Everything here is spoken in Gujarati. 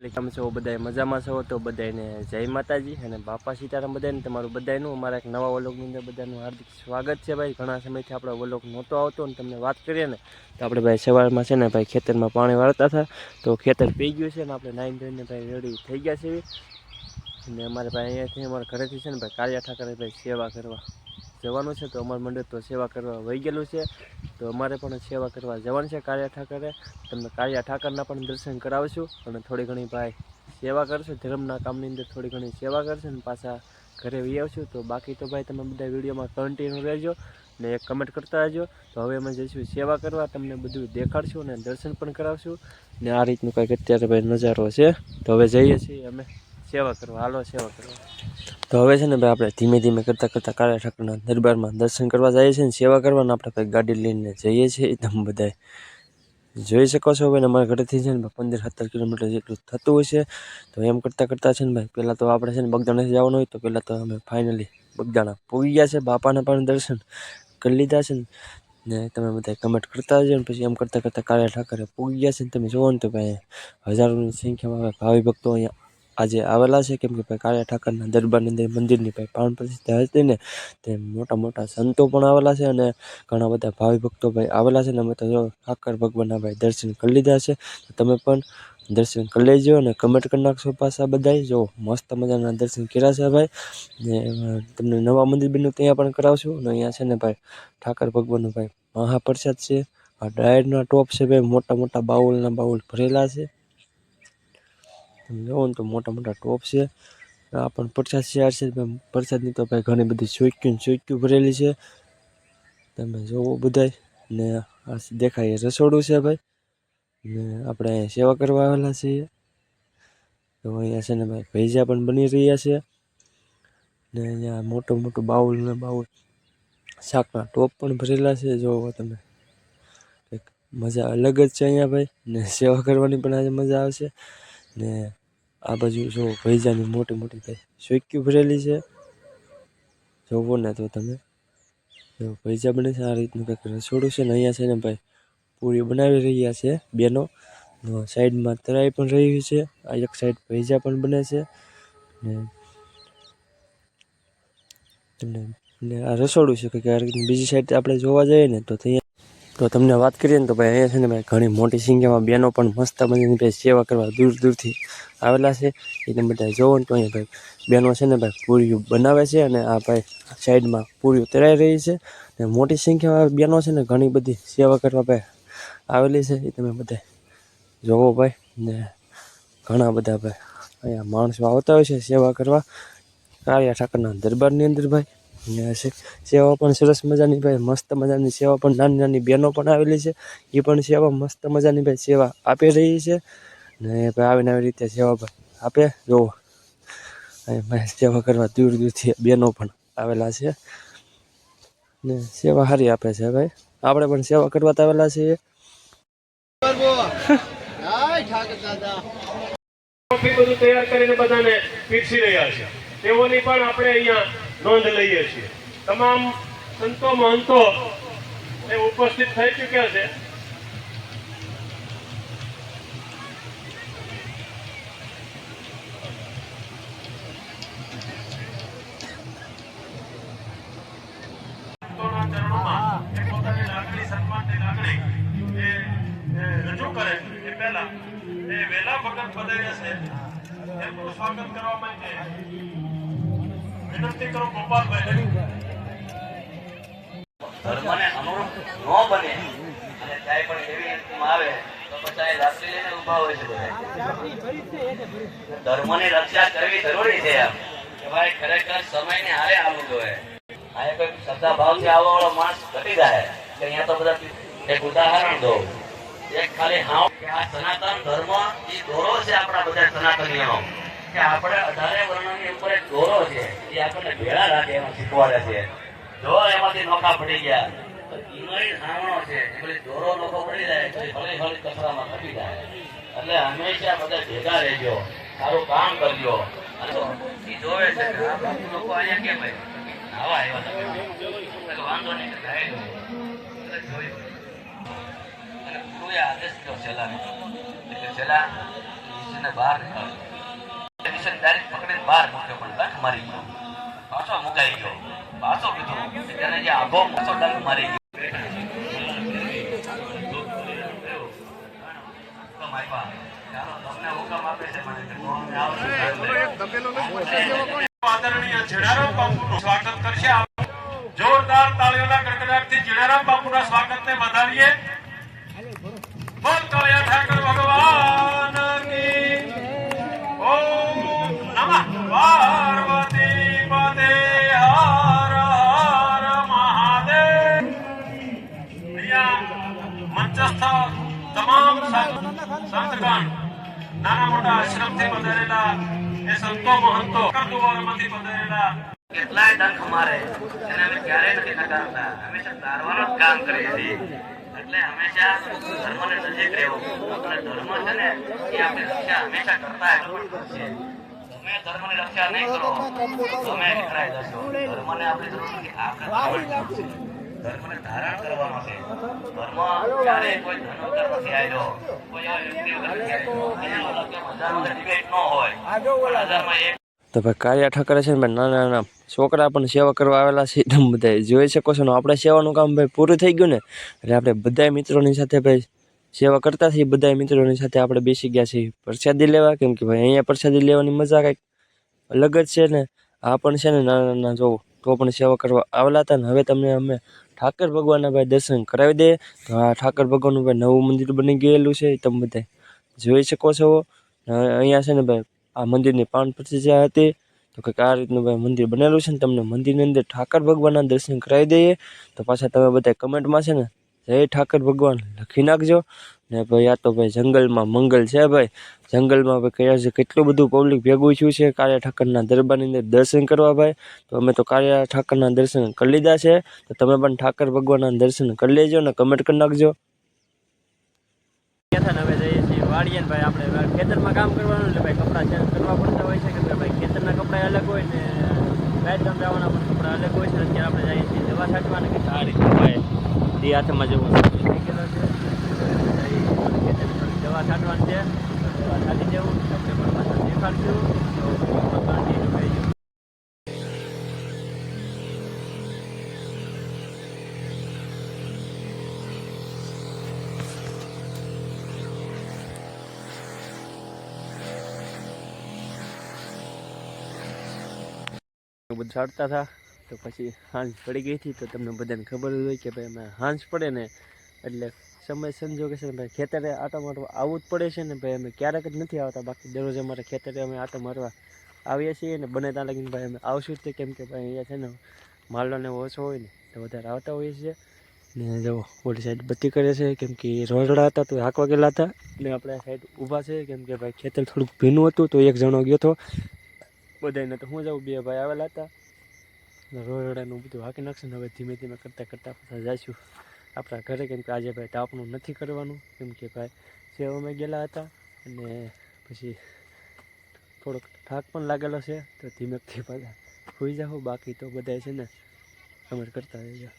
એટલે કેમ છો? બધાય મજામાં છો? તો બધાને જય માતાજી અને બાપા સીતારામ બધાને તમારું બધાનું અમારા એક નવા વલોગની અંદર બધાનું હાર્દિક સ્વાગત છે ભાઈ. ઘણા સમયથી આપણો વલોગ નહોતો આવતો અને તમને વાત કરીએ ને, તો આપણે ભાઈ સવારમાં છે ને ભાઈ ખેતરમાં પાણી વાળતા હતા. તો ખેતર પી ગયું છે ને આપણે નાઈન ધોઈને ભાઈ રેડી થઈ ગયા છે અને અમારે ભાઈ અહીંયાથી અમારા ઘરેથી છે ને ભાઈ કાર્યા ઠાકરે ભાઈ સેવા કરવા જવાનું છે, તો અમારું મંડળ તો સેવા કરવા વહી ગયેલું છે. તો અમારે પણ સેવા કરવા જવાનું છે કાળિયા ઠાકરે. તમને કાળિયા ઠાકરના પણ દર્શન કરાવશું અને થોડી ઘણી ભાઈ સેવા કરશું. ધર્મના કામની અંદર થોડી ઘણી સેવા કરશે અને પાછા ઘરે વી આવશું. તો બાકી તો ભાઈ તમે બધા વિડીયોમાં કન્ટિન્યુ રહેજો ને એક કમેન્ટ કરતા રહેજો. તો હવે અમે જઈશું સેવા કરવા, તમને બધું દેખાડશું અને દર્શન પણ કરાવશું. ને આ રીતનું કંઈક અત્યારે ભાઈ નજારો છે. તો હવે જઈએ છીએ અમે સેવા કરવા. હાલો, સેવા કરવા. તો હવે છે ને ભાઈ આપણે ધીમે ધીમે કરતાં કરતાં કાળા ઠાકરના દરબારમાં દર્શન કરવા જઈએ છીએ ને સેવા કરવાના આપણે ભાઈ ગાડી લઈને જઈએ છીએ તમે બધાય. જોઈ શકો છો ભાઈ અમારા ઘરેથી છે ને ભાઈ પંદર સત્તર કિલોમીટર જેટલું થતું હોય છે. તો એમ કરતાં કરતાં છે ને ભાઈ પહેલાં તો આપણે છે ને બગદાણાથી જવાનું હોય તો પહેલાં તો અમે ફાઇનલી બગદાણા પૂરી ગયા છે, બાપાના પણ દર્શન કરી લીધા છે ને. ને તમે બધા કમેન્ટ કરતા હજો ને પછી એમ કરતાં કરતાં કાળા ઠાકરે પૂરી ગયા છે ને તમે જુઓ ને તો ભાઈ હજારોની સંખ્યામાં ભાવિ ભક્તો અહીંયા આજે આવેલા છે, કેમ કે ભાઈ કાળિયા ઠાકરના દરબારની અંદર મંદિરની ભાઈ પ્રાણ પ્રતિષ્ઠા હતી ને તે મોટા મોટા સંતો પણ આવેલા છે અને ઘણા બધા ભાવિ ભક્તો ભાઈ આવેલા છે ને અમે તો ઠાકર ભગવાનના ભાઈ દર્શન કરી લીધા છે. તમે પણ દર્શન કરી લેજો અને કમેન્ટ કરી નાખશો પાછા બધાય. જો મસ્ત મજાના દર્શન કર્યા છે ભાઈ. ને તમને નવા મંદિર બન્યું ત્યાં પણ કરાવશું. અને અહીંયા છે ને ભાઈ ઠાકર ભગવાનનો ભાઈ મહાપ્રસાદ છે. આ ડાયરના ટોપ છે ભાઈ, મોટા મોટા બાઉલના બાઉલ ભરેલા છે. તમે જોવો ને તો મોટા મોટા ટોપ છે. આ પણ પરસાદ શિયાળ છે. પ્રસાદની તો ભાઈ ઘણી બધી ચોઈક્યું ચોઈક્યું ભરેલી છે. તમે જોવો બધાય. ને આ દેખાય રસોડું છે ભાઈ. ને આપણે અહીંયા સેવા કરવા આવેલા છીએ. તો અહીંયા છે ને ભાઈ ભૈજા પણ બની રહ્યા છે. ને અહીંયા મોટું મોટું બાઉલ ને બાઉલ શાકના ટોપ પણ ભરેલા છે. જોવો તમે. મજા અલગ જ છે અહીંયા ભાઈ. ને સેવા કરવાની પણ આજે મજા આવશે. ને આ બાજુ જો ભૈજાની મોટી મોટી ભાઈ ચોક્યું ભરેલી છે. જોવો ને તો તમે. ભૈજા બને છે આ રીતનું કંઈક રસોડું છે ને અહીંયા છે ને ભાઈ પૂરી બનાવી રહ્યા છે બેનો. સાઈડમાં તરાઈ પણ રહી છે. આ એક સાઈડ ભૈજા પણ બને છે. ને તમને આ રસોડું છે કે બીજી સાઈડ આપણે જોવા જઈએ ને તો ત્યાં તો તમને વાત કરીએ ને તો ભાઈ અહીંયા છે ને ભાઈ ઘણી મોટી સંખ્યામાં બહેનો પણ મસ્ત મજાની ભાઈ સેવા કરવા દૂર દૂરથી આવેલા છે. એ તમે બધા જોવો ને તો અહીંયા ભાઈ બહેનો છે ને ભાઈ પૂરીઓ બનાવે છે અને આ ભાઈ સાઈડમાં પૂરીઓ તરાઈ રહી છે. ને મોટી સંખ્યામાં બહેનો છે ને ઘણી બધી સેવા કરવા ભાઈ આવેલી છે. એ તમે બધા જોવો ભાઈ. ને ઘણા બધા ભાઈ અહીંયા માણસો આવતા હોય છે સેવા કરવા. કાળિયા ઠાકરના દરબારની અંદર ભાઈ ને સેવા પણ સરસ મજાની ભાઈ, મસ્ત મજાની સેવા પણ, નાની નાની બહેનો પણ આવેલી છે. એ પણ સેવા મસ્ત મજાની ભાઈ સેવા આપી રહી છે. ને ભાઈ આવીને આવી રીતે સેવા ભાઈ આપે. જોવો. સેવા કરવા દૂર દૂરથી બહેનો પણ આવેલા છે. ને સેવા સારી આપે છે ભાઈ. આપણે પણ સેવા કરવા આવેલા છીએ. તૈયાર કરીને બધાને પીરસી રહ્યા છે. તેઓની પણ આપણે અહીંયા નોંધ લઈએ છીએ. તમામ સંતો મહંતો ઉપસ્થિત થઈ ચૂક્યા છે. રજૂ કરે એ પહેલા. એ વેલા વખત પધાર્યા છે. એમનું સ્વાગત કરવા માટે વિનંતી કરું ગોપાલભાઈ ધર્મને અનુરૂપ ન બને અને ક્યાંય પણ એવી રીતમાં આવે તો પછી લાકડી લઈને ઊભા હોય છે બધા. ધર્મની રક્ષા કરવી જરૂરી છે એમ. કે ભાઈ ખરેખર સમયને હારે આવવું જોઈએ. આ એક શ્રદ્ધા ભાવથી આવવા વાળો માણસ ઘટી જાય. કે અહીંયા તો બધા એક ઉદાહરણ દઉં. એક ખાલી હાવ કે આ સનાતન ધર્મ એ દોરો છે આપણા બધા સનાતનીઓનો કે આપણે અઢારે વર્ણની ઉપર એક દોરો છે, એ આપણને ભેળા રાખે, એમાં શીખવાડે છે. જો એમાંથી નોખા પડી ગયા, તો ઈનોય સામણો છે એટલે દોરો નોખો પડી જાય, તો ભલે હળી કચરામાં ઘટી જાય. એટલે હંમેશા બધા ભેગા રહેજો, સારું કામ કરજો. ઈ જોવે છે લોકો અહીંયા કેમ આવા આવ્યા તમે. એટલે વાંધો નહીં થાય એટલે જોયું અને ગુરુએ આદેશ કર્યો છેલ્લા એટલે છેલ્લા બહાર નીકળ્યો વિષયની ડાયરેક્ટ પકડીને બહાર મૂક્યો પણ ડંખ મારી ગયો. પાછો મુકાઈ ગયો. પાછો કીધું તેને જે આઘો પાછો ડંખ મારી ગયો. હુકમ આપ્યા. ચાલો, તમને હુકમ આપે છે કેટલાય ડંખ અમારે અમે ક્યારેય નથી જ કામ કરીએ છીએ. એટલે હંમેશા ધર્મને નજીક રહેવું. આપણે ધર્મ છે ને, એ આપણે રક્ષા હંમેશા તમે ધર્મની રક્ષા નહીં કરો તમે વિખરાઈ જશો. ધર્મને આપણી જરૂર નથી આપણે ધર્મની ધારણ કરવાનો છે ધર્મ ક્યારેય કોઈ ધન વગર નથી આવ્યો તો ભાઈ કાર્યા ઠાકરે છે ને નાના નાના છોકરા પણ સેવા કરવા આવેલા છે એકદમ બધા જોઈ શકો છો ને આપણે સેવાનું કામ ભાઈ પૂરું થઈ ગયું ને, એટલે આપણે બધા મિત્રોની સાથે ભાઈ સેવા કરતા છીએ બધા મિત્રોની સાથે આપણે બેસી ગયા છીએ. પ્રસાદી લેવા, કેમ કે ભાઈ અહીંયા પ્રસાદી લેવાની મજા કંઈક અલગ જ છે ને, આ પણ છે ને નાના નાના જોવો તો પણ સેવા કરવા આવેલા હતા ને, હવે તમને અમે ઠાકર ભગવાનના ભાઈ દર્શન કરાવી દે. તો આ ઠાકર ભગવાનનું ભાઈ નવું મંદિર બની ગયેલું છે તમે બધા જોઈ શકો છો. અહીંયા છે ને ભાઈ આ મંદિરની પાન પ્રતિષ્ઠા હતી, તો કંઈક આ રીતનું ભાઈ મંદિર બનેલું છે ને તમને મંદિરની અંદર ઠાકર ભગવાનના દર્શન કરાવી દઈએ. તો પાછા તમે બધા કમેન્ટમાં છે ને જય ઠાકર ભગવાન લખી નાખજો. ને ભાઈ, આ તો ભાઈ જંગલમાં મંગલ છે ભાઈ. જંગલમાં ભાઈ કયા છે, કેટલું બધું પબ્લિક ભેગું થયું છે, કાળિયા ઠાકરના દરબારની અંદર દર્શન કરવા ભાઈ. તો અમે તો કાળિયા ઠાકરના દર્શન કરી લીધા છે. તો તમે પણ ઠાકર ભગવાનના દર્શન કરી લેજો ને કમેન્ટ કરી નાખજો. હવે જઈએ છીએ વાડીએ ભાઈ આપણે ખેતરમાં કામ કરવાનું એટલે ભાઈ કપડાં ચેન્જ કરવા પડતા હોય છે. કે ભાઈ ખેતરના કપડાં અલગ હોય ને ગાયત્રમ જવાના પણ કપડાં અલગ હોય છે. અત્યારે આપણે જઈએ છીએ દવા છાંટવાના કે સારી ભાઈ. એ હાથમાં જેવું થઈ ગયેલો છે ખેતરની દવા છાંટવાની છે તો દવા છાંટી દેવું તમને પણ પાછા દેખાડશું તો કન્ટિન્યુ કરજો બધું છાંટતા હતા, તો પછી હાંજ પડી ગઈ હતી, તો તમને બધાને ખબર જ હોય કે ભાઈ અમે હાંજ પડે ને, એટલે સમય સંજોગે છે ભાઈ, ખેતરે આટો મારવા આવવું જ પડે છે ને ભાઈ, અમે ક્યારેક જ નથી આવતા. બાકી દરરોજ અમારે ખેતરે અમે આટો મારવા આવીએ છીએ ને બને ત્યાં લગીને ભાઈ, અમે આવશું જ તે કેમ કે ભાઈ અહીંયા છે ને માલનો ને ઓછો હોય ને, તો વધારે આવતા હોઈએ છીએ. ને જો, ઓલી સાઈડ બત્તી કરે છે, કેમ કે રોડડા હતા તો હાંકવા ગયેલા હતા. ને આપણે આ સાઈડ ઊભા છે, કેમ કે ભાઈ ખેતર થોડુંક ભીનું હતું, તો એક જણો ગયો હતો બધાને તો હું જાઉં, બે ભાઈ આવેલા હતા. રોડડાનું બધું હાંકી નાખશે ને હવે ધીમે ધીમે કરતાં કરતાં પાછા જઈશું. આપણા ઘરે કેમ કે આજે ભાઈ તાપનું નથી કરવાનું, કેમ કે ભાઈ સેવામાં ગયેલા હતા અને પછી થોડોક થાક પણ લાગેલો છે, તો ધીમેકથી પાછા હોઈ જાઓ, બાકી તો બધા છે ને અમે કરતા રહીએ